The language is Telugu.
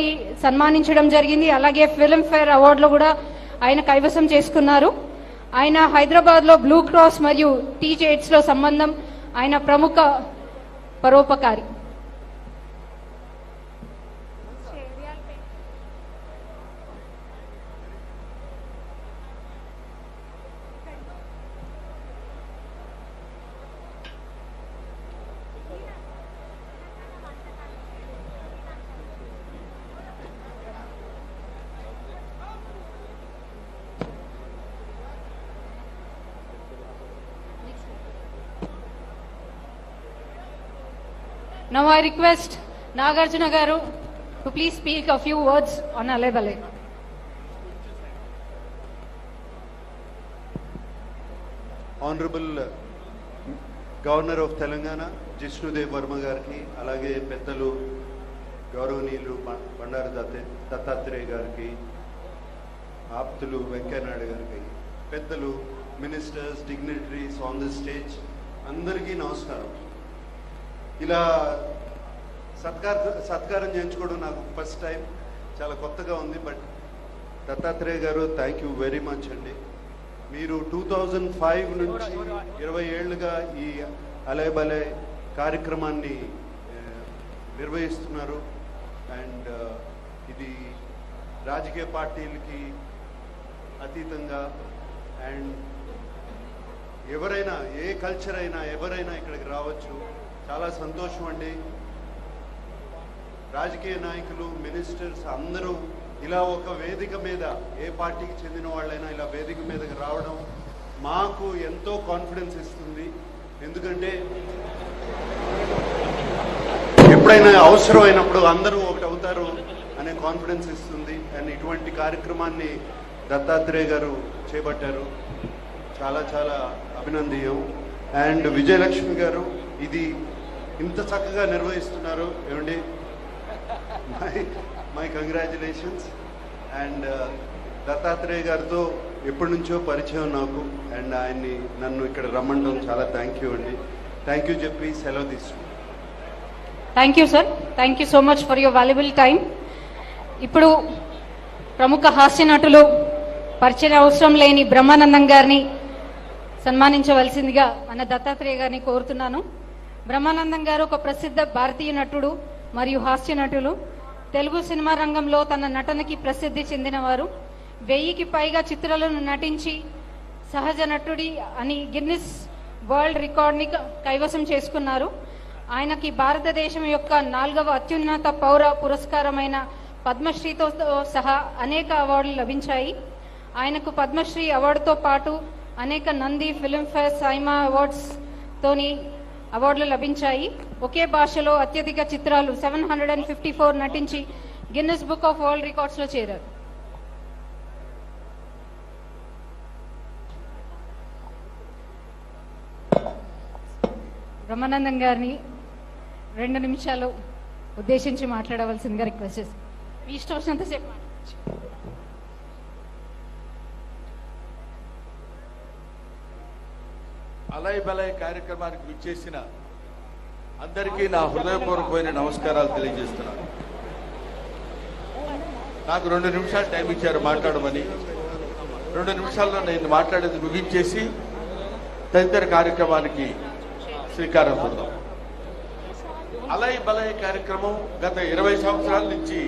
అవార్డుని సన్మానించడం జరిగింది. అలాగే ఫిల్మ్ఫేర్ అవార్డులో కూడా ఆయన కైవసం చేసుకున్నారు. ఆయన హైదరాబాద్లో బ్లూ క్రాస్ మరియు టీ లో సంబంధం ఆయన ప్రముఖ పరోపకారి. Now I request Nagarjuna Garu to please speak a few words on Alebale. Honourable governor of Telangana Jishnu Dev Varma గారికి అలాగే పెద్దలు గౌరవనీయులు బండారు దత్తాత్రేయ గారికి ఆప్తులు వెంకయ్యనాయుడు గారికి పెద్దలు ministers dignitaries on the stage అందరికీ నమస్కారం ఇలా సత్కార సత్కారం చేయించుకోవడం నాకు ఫస్ట్ టైం చాలా కొత్తగా ఉంది బట్ దత్తాత్రేయ గారు థ్యాంక్ యూ వెరీ మచ్ అండి. మీరు టూ థౌజండ్ ఫైవ్ నుంచి ఇరవై ఏళ్ళుగా ఈ అలయ్ బలే కార్యక్రమాన్ని నిర్వహిస్తున్నారు. అండ్ ఇది రాజకీయ పార్టీలకి అతీతంగా. అండ్ ఎవరైనా ఏ కల్చర్ అయినా ఎవరైనా ఇక్కడికి రావచ్చు. చాలా సంతోషం అండి. రాజకీయ నాయకులు మినిస్టర్స్ అందరూ ఇలా ఒక వేదిక మీద ఏ పార్టీకి చెందిన వాళ్ళైనా ఇలా వేదిక మీదకి రావడం మాకు ఎంతో కాన్ఫిడెన్స్ ఇస్తుంది. ఎందుకంటే ఎప్పుడైనా అవసరం అయినప్పుడు అందరూ ఒకటి అవుతారు అనే కాన్ఫిడెన్స్ ఇస్తుంది. అండ్ ఇటువంటి కార్యక్రమాన్ని దత్తాత్రేయ గారు చేపట్టారు. చాలా చాలా అభినందీయం అండ్ విజయలక్ష్మి గారు ఇది ఇంత చక్కగా నిర్వహిస్తున్నారు. ఏమండి? My my congratulations and uh, Dattatreya గారితో ఎప్పటి నుంచో పరిచయం నాకు. అండ్ ఆయన్ని నన్ను ఇక్కడ రమ్మండం చాలా థ్యాంక్ యూ అండి. థ్యాంక్ యూ చెప్పి సెలవు తీసుకున్నాను thank you sir thank you so much for your valuable time ఇప్పుడు ప్రముఖ హాస్య నటులు పరిచయం అవసరం లేని బ్రహ్మానందం గారిని సన్మానించవలసిందిగా మన దత్తాత్రేయ గారిని కోరుతున్నాను. బ్రహ్మానందం గారు ఒక ప్రసిద్ధ భారతీయ నటుడు మరియు హాస్య నటులు. తెలుగు సినిమా రంగంలో తన నటనకి ప్రసిద్ధి చెందినవారు. వెయ్యికి పైగా చిత్రాలను నటించి సహజ నటుడి అని గిన్నిస్ వరల్డ్ రికార్డ్ని కైవసం చేసుకున్నారు. ఆయనకి భారతదేశం యొక్క నాలుగవ అత్యున్నత పౌర పురస్కారమైన పద్మశ్రీతో సహా అనేక అవార్డులు లభించాయి. ఆయనకు పద్మశ్రీ అవార్డుతో పాటు అనేక నంది ఫిల్మ్ఫేర్ సైమా అవార్డ్స్ తోని అవార్డులు లభించాయి. ఒకే భాషలో అత్యధిక చిత్రాలు seven hundred and fifty four నటించి గిన్నెస్ బుక్ ఆఫ్ వరల్డ్ రికార్డ్స్లో చేరారు. బ్రహ్మానందం గారిని రెండు నిమిషాలు ఉద్దేశించి మాట్లాడవలసిందిగా రిక్వెస్ట్ చేస్తాను మీ ఇష్టం వచ్చినంతసేపు మాట్లాడచ్చు. అలయ్ బలయ్ కార్యక్రమానికి విచ్చేసిన అందరికీ నా హృదయపూర్వకమైన నమస్కారాలు తెలియజేస్తున్నాను నాకు రెండు నిమిషాలు టైం ఇచ్చారు మాట్లాడమని. రెండు నిమిషాల్లో నేను మాట్లాడేది ముగించేసి తదితర కార్యక్రమానికి శ్రీకారం చూద్దాం అలయ్ బలయ్ కార్యక్రమం గత ఇరవై సంవత్సరాల నుంచి